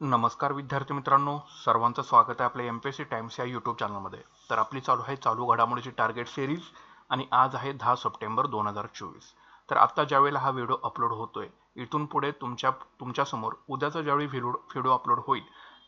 नमस्कार विद्यार्थी मित्रांनो सर्वांचं स्वागत आहे आपल्या M P S C times या यूट्यूब चॅनलमध्ये तर आपली चालू आहे चालू घडामोडीची टार्गेट सिरीज आणि आज आहे दहा सप्टेंबर दोन हजार चोवीस. तर आत्ता ज्यावेळेला हा व्हिडिओ अपलोड होतोय इथून पुढे तुमच्या तुमच्यासमोर उद्याचा ज्यावेळी व्हिडिओ व्हिडिओ अपलोड होईल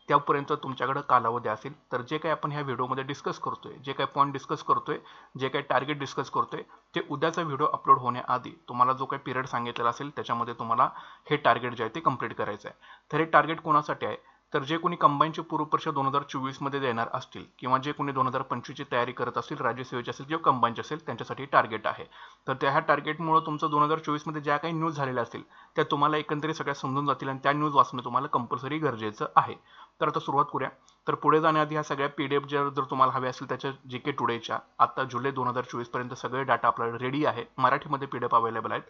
त्यापर्यंत तुमच्याकडे कालावधी असेल. तर जे काही आपण ह्या व्हिडिओमध्ये डिस्कस करतोय जे काही पॉईंट डिस्कस करतोय जे काही टार्गेट डिस्कस करतोय ते उद्याचा व्हिडिओ अपलोड होण्याआधी तुम्हाला जो काही पिरियड सांगितलेला असेल त्याच्यामध्ये तुम्हाला हे टार्गेट जे आहे ते कंप्लीट करायचं आहे तर हे टार्गेट कोणासाठी आहे? तर जे कोणी कंबाईनची पूर्वपरीक्षा दोन हजार चोवीसमध्ये देणार असतील किंवा जे कोणी दोन हजार पंचवीसची तयारी करत असतील राज्यसेवेची असेल किंवा कंबाईनची असेल त्यांच्यासाठी टार्गेट आहे. तर त्या ह्या टार्गेटमुळे तुमचं दोन हजार चोवीसमध्ये ज्या काही न्यूज झालेल्या असतील त्या तुम्हाला एकंदरीत सगळ्या समजून जातील आणि त्या न्यूज वाचणं तुम्हाला कंपल्सरी गरजेचं आहे. तर आता सुरुवात करूया. तर पुढे जाण्याआधी ह्या सगळ्या पी डी एफ जर जर तुम्हाला हव्या असतील त्याच्या जी के टुडेच्या आता जुलै दोन हजार चोवीसपर्यंत सगळे डाटा आपल्याला रेडी आहे मराठीमध्ये पी डी एफ अवेलेबल आहेत.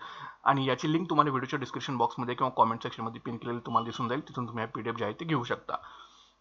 आणि याची लिंक तुम्हाला व्हिडिओच्या डिस्क्रिप्शन बॉक्समध्ये किंवा कॉमेंट सेक्शनमध्ये पिन केलेली तुम्हाला दिसून जाईल. तिथून तुम्ही पी डी एफ जे आहे ते घेऊ शकता.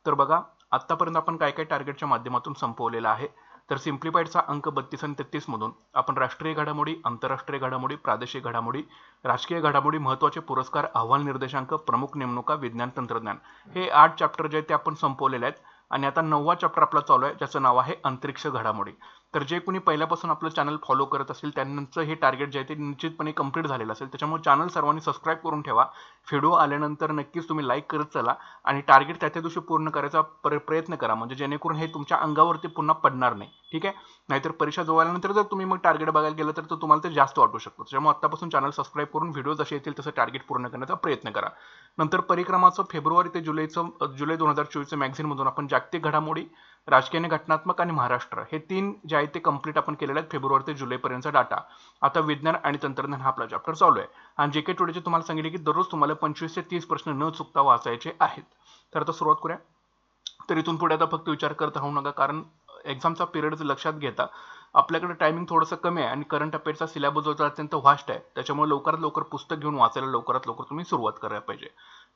तर बघा आत्तापर्यंत आपण काय काय टार्गेटच्या माध्यमातून संपवलेलं आहे. तर सिम्प्लिफाईडचा अंक बत्तीस आणि तेहतीसमधून आपण राष्ट्रीय घडामोडी आंतरराष्ट्रीय घडामोडी प्रादेशिक घडामोडी राजकीय घडामोडी महत्त्वाचे पुरस्कार अहवाल निर्देशांक प्रमुख नेमणुका विज्ञान तंत्रज्ञान हे आठ चॅप्टर जे आहेत ते आपण संपवलेले आहेत. आणि आता नववा चॅप्टर आपला चालू आहे ज्याचं नाव आहे अंतरिक्ष घडामोडी. तर जे कोणी पहिल्यापासून आपलं चॅनल फॉलो करत असेल त्यांचं हे टार्गेट जे आहे ते निश्चितपणे कंप्लीट झालेलं असेल. त्याच्यामुळे चॅनल सर्वांनी सबस्क्राईब करून ठेवा. व्हिडिओ आल्यानंतर नक्कीच तुम्ही लाईक करत चला आणि टार्गेट त्या त्या दिवशी पूर्ण करायचा प्रयत्न करा. म्हणजे जेणेकरून हे तुमच्या अंगावरती पुन्हा पडणार नाही. ठीक आहे? नाहीतर परीक्षा जवळल्यानंतर जर तुम्ही मग टार्गेट बघायला गेलं तर तुम्हाला ते जास्त वाटू शकतो. त्याच्यामुळे आत्तापासून चॅनल सबस्क्राईब करून व्हिडिओ जसे येतील तसं टार्गेट पूर्ण करण्याचा प्रयत्न करा. नंतर परिक्रमाचं फेब्रुवारी ते जुलैचं जुलै दोन हजार चोवीसचं मॅगझिनमधून आपण जागतिक घडामोडी राजकीय घटनात्मक आणि महाराष्ट्र हे तीन जे आहेत ते कंप्लीट आपण केलेले आहेत फेब्रुवारी ते जुलैपर्यंतचा डाटा आता विज्ञान आणि तंत्रज्ञान हा आपला चॅप्टर चालू आहे. आणि जे के टुडेचे तुम्हाला सांगितले की दररोज तुम्हाला पंचवीस ते तीस प्रश्न न चुकता वाचायचे आहेत. तर आता सुरुवात करूया. तर इथून पुढे आता फक्त विचार करत राहू नका कारण एक्झामचा पिरियड लक्षात घेता आपल्याकडे टायमिंग थोडंसं कमी आहे आणि करंट अफेअरचा सिलेबस जो अत्यंत व्हास्ट आहे त्याच्यामुळे लवकरात लवकर पुस्तक घेऊन वाचायला लवकरात लवकर तुम्ही सुरुवात करायला पाहिजे.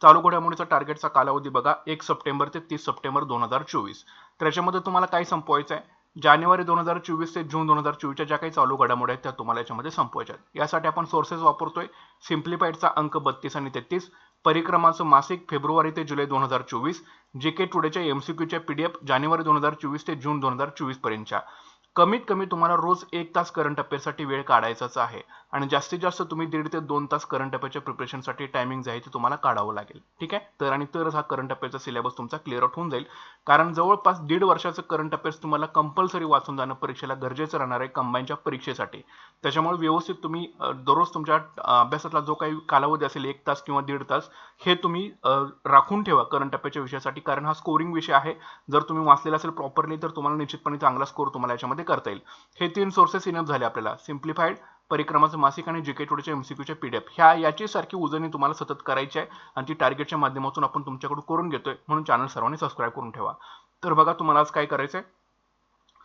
चालू घडामोडीचा टार्गेटचा कालावधी बघा एक सप्टेंबर ते तीस सप्टेंबर दोन हजार चोवीस. त्याच्यामध्ये तुम्हाला काय संपवायचं आहे? जानेवारी दोन हजार चोवीस ते जून दोन हजार चोवीसच्या ज्या काही चालू घडामोडी आहेत त्या तुम्हाला याच्यामध्ये संपवायच्या आहेत. यासाठी आपण सोर्सेस वापरतोय. सिम्प्लिफाईडचा अंक बत्तीस आणि तेहतीस. परिक्रमाचं मासिक फेब्रुवारी ते जुलै दोन हजार चोवीस. जे के टुडेच्या एमसीक्यूच्या एफ जानेवारी दोन हजार चोवीस ते जून दोन हजार चोवीसपर्यंतच्या कमीत कमी तुम्हाला रोज एक तास करंट अफेअरसाठी वेळ काढायचाच आहे. आणि जास्तीत जास्त तुम्ही दीड ते दोन तास करंट अफेअरच्या प्रिपरेशनसाठी टायमिंग जे आहे ते तुम्हाला काढावं लागेल. ठीक आहे? तर आणि तरच हा करंट अफेअरचा सिलेबस तुमचा क्लिअर आउट होऊन जाईल. कारण जवळपास दीड वर्षाचं करंट अफेअर्स तुम्हाला कंपल्सरी वाचून जाणं परीक्षेला गरजेचं राहणार आहे कंबाईनच्या परीक्षेसाठी. त्याच्यामुळे व्यवस्थित तुम्ही दररोज तुमच्या अभ्यासातला जो काही कालावधी असेल एक तास किंवा दीड तास हे तुम्ही राखून ठेवा करंट अफेअरच्या विषयासाठी. कारण हा स्कोरिंग विषय आहे. जर तुम्ही वाचलेला असेल प्रॉपरली तर तुम्हाला निश्चितपणे चांगला स्कोर तुम्हाला याच्यामध्ये करता येईल. हे तीन सोर्सेस इनफ झाले आपल्याला. सिम्प्लिफाईड परिक्रमाचं मासिक आणि जीके टोडच्या एमसीक्यूच्या पीडीएफ ह्या याची सारखी उजळणी तुम्हाला सतत करायची आहे आणि ती टार्गेटच्या माध्यमातून आपण तुमच्याकडून करून घेतोय. म्हणून चॅनल सर्वांनी सबस्क्राईब करून ठेवा. तर बघा तुम्हाला आज काय करायचंय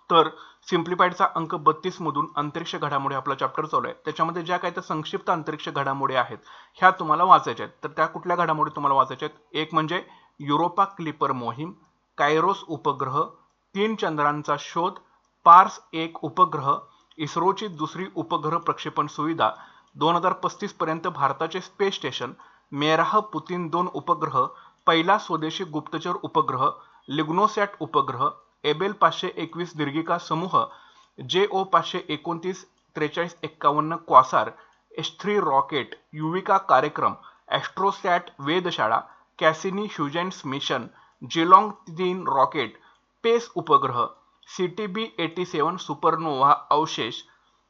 तर सिम्प्लिफाईडचा अंक बत्तीस मधून अंतरिक्ष घडामोडी आपला चॅप्टर चालू आहे. त्याच्यामध्ये ज्या काही त्या संक्षिप्त अंतरिक्ष घडामोडी आहेत ह्या तुम्हाला वाचायच्या आहेत. तर त्या कुठल्या घडामोडी तुम्हाला वाचायच्या आहेत? एक म्हणजे युरोपा क्लिपर मोहीम कायरोस उपग्रह तीन चंद्रांचा शोध पार्स एक उपग्रह इस्रोची दुसरी उपग्रह प्रक्षेपण सुविधा दोन हजार पस्तीस पर्यंत भारताचे स्पेस स्टेशन मेराह पुतीन दोन उपग्रह पहिला स्वदेशी गुप्तचर उपग्रह लिग्नोसॅट उपग्रह एबेल पाचशे एकवीस दीर्घिका समूह जे ओ पाचशे एकोणतीस त्रेचाळीस एक्कावन्न quasar S three rocket Yuvika कार्यक्रम ॲस्ट्रोसॅट वेधशाळा कॅसिनी ह्युजेन्स मिशन जेलॉंग तीन रॉकेट पेस उपग्रह C T B eighty seven supernova अवशेष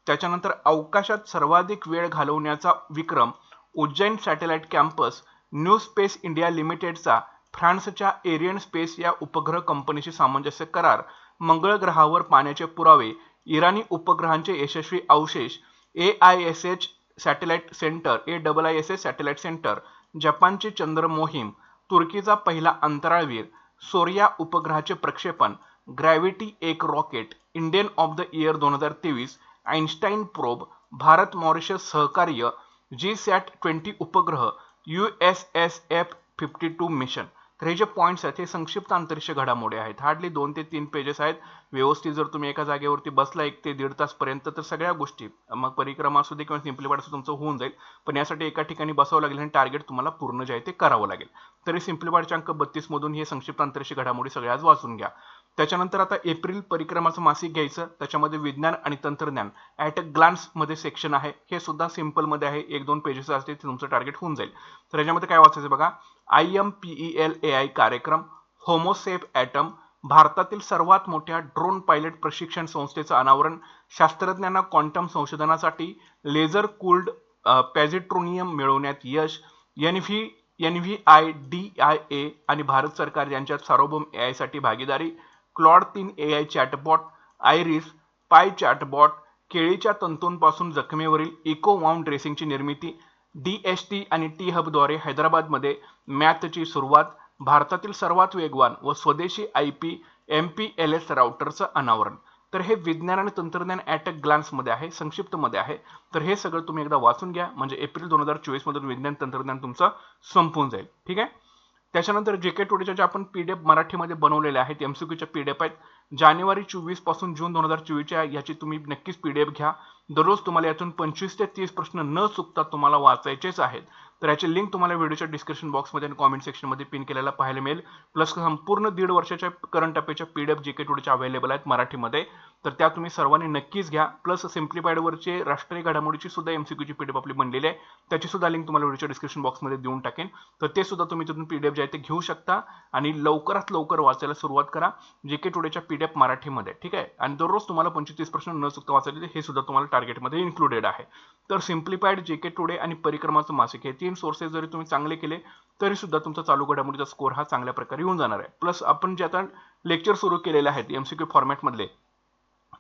त्याच्यानंतर अवकाशात सर्वाधिक वेळ घालवण्याचा विक्रम Ujjain satellite campus New Space India लिमिटेडचा फ्रान्सच्या एरियन स्पेस या उपग्रह कंपनीशी सामंजस्य करार मंगळ ग्रहावर पाण्याचे पुरावे इराणी उपग्रहांचे यशस्वी अवशेष A I S H satellite centre A double I S S satellite centre जपानची चंद्र मोहीम तुर्कीचा पहिला अंतराळवीर सोरिया उपग्रहाचे प्रक्षेपण ग्रॅव्हिटी एक rocket Indian of the year दोन हजार तेवीस आईन्स्टाईन प्रोब भारत मॉरिशस सहकार्य जी सॅट ट्वेंटी उपग्रह U S S F fifty two mission. तर हे जे पॉईंट्स आहेत हे संक्षिप्त अंतरिक्ष घडामोडी आहेत. हार्डली दोन ते तीन पेजेस आहेत. व्यवस्थित जर तुम्ही एका जागेवरती बसला एक ते दीड तासपर्यंत तर सगळ्या गोष्टी मग परिक्रमा असू दे किंवा सिम्प्लिफाईड असू तुमचं होऊन जाईल. पण यासाठी एका ठिकाणी बसावं लागेल आणि टार्गेट तुम्हाला पूर्ण जे आहे ते करावं लागेल. तरी सिम्प्लिफाईडच्या अंक बत्तीसमधून हे संक्षिप्त अंतरिक्ष घडामोडी सगळ्याच वाचून घ्या. त्याच्यानंतर आता एप्रिल परिक्रमाचं मासिक घ्यायचं त्याच्यामध्ये विज्ञान आणि तंत्रज्ञान ॲट अ ग्लान्समध्ये सेक्शन आहे. हे सुद्धा सिंपलमध्ये आहे. एक दोन पेजेस असते ते तुमचं टार्गेट होऊन जाईल. तर याच्यामध्ये काय वाचायचं बघा? I M P E L A I कार्यक्रम होमोसेफ ॲटम भारतातील सर्वात मोठ्या ड्रोन पायलट प्रशिक्षण संस्थेचं अनावरण शास्त्रज्ञांना क्वांटम संशोधनासाठी लेझर कूल्ड पॅझिट्रोनियम मिळवण्यात यश N V N V I D I A आणि भारत सरकार यांच्यात सार्वभौम ए आयसाठी भागीदारी क्लॉड तीन A I chatbot Iris Pi chatbot केळीच्या तंतूंपासून जखमेवरील इको वाउंड ड्रेसिंगची निर्मिती डी एस टी आणि टी हबद्वारे हैदराबादमध्ये मॅथची सुरुवात भारतातील सर्वात वेगवान व स्वदेशी I P M P L S राउटरचं अनावरण. तर हे विज्ञान आणि तंत्रज्ञान ॲट अ ग्लान्समध्ये आहे संक्षिप्तमध्ये आहे. तर हे सगळं तुम्ही एकदा वाचून घ्या म्हणजे एप्रिल दोन हजार चोवीसमधून विज्ञान तंत्रज्ञान तुमचं संपून जाईल. ठीक आहे? त्याच्यानंतर जे के टुडेच्या ज्या आपण पीडीएफ मराठीमध्ये बनवलेल्या आहेत एमसीक्यूच्या पीडीएफ आहेत जानेवारी चोवीसपासून जून दोन हजार चोवीसच्या याची तुम्ही नक्कीच पीडीएफ घ्या. दररोज तुम्हाला यातून पंचवीस ते तीस प्रश्न न चुकता तुम्हाला वाचायचेच आहेत. तर याची लिंक तुम्हाला व्हिडिओच्या डिस्क्रिप्शन बॉक्समध्ये आणि कॉमेंट सेक्शनमध्ये पिन केलेला पाहायला मिळेल. प्लस संपूर्ण दीड वर्षाच्या current अफेअरच्या F J K टूडच्या available आहेत मराठीमध्ये. तर त्या तुम्ही सर्वांनी नक्कीच घ्या. प्लस सिम्प्लिफाईडवरचे राष्ट्रीय घडामोडीची सुद्धा एमसीक्यूची एफ आपली बनलेली आहे. त्याची सुद्धा लिंक तुम्हाला व्हिडिओच्या डिस्क्रिप्शन बॉक्समध्ये देऊन टाकेन. तर ते सुद्धा तुम्ही तिथून पी डी जे आहे ते घेऊ शकता आणि लवकरात लवकर वाचायला सुरुवात करा. जे के टुडेच्या एफ मराठीमध्ये ठीक आहे? आणि दररोज तुम्हाला पंचवीस प्रश्न न चुकता वाचायचे हे सुद्धा तुम्हाला टार्गेटमध्ये इन्क्लुडेड आहे. तर सिम्प्लिफाईड जे के टुडे आणि परिक्रमाचं मासिक हे तीन सोर्सेस जरी तुम्ही चांगले केले तरी सुद्धा तुमचा चालू घडामोडीचा स्कोर हा चांगल्या प्रकारे येऊन जाणार आहे. प्लस आपण जे आता लेक्चर सुरू केलेले आहेत एमसीक्यू फॉर्मॅटमधले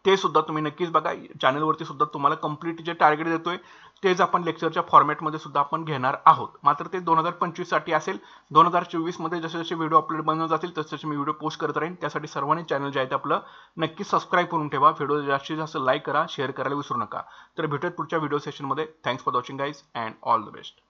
ते सुद्धा तुम्ही नक्कीच बघा. चॅनलवरती सुद्धा तुम्हाला कंप्लीट जे टार्गेट देतोय तेच आपण लेक्चरच्या फॉर्मॅटमध्ये सुद्धा आपण घेणार आहोत. मात्र ते दोन हजार पंचवीससाठी असेल. दोन हजार चोवीसमध्ये जसे जसे व्हिडिओ अपलोड बनवत जातील तसे तसे मी व्हिडिओ पोस्ट करत राहीन. त्यासाठी सर्वांनी चॅनल जे आहे ते आपलं नक्की सबस्क्राईब करून ठेवा. व्हिडिओ जास्तीत जास्त लाईक करा शेअर करायला विसरू नका. तर भेटत पुढच्या व्हिडिओ सेशनमध्ये thanks for watching guys and all the best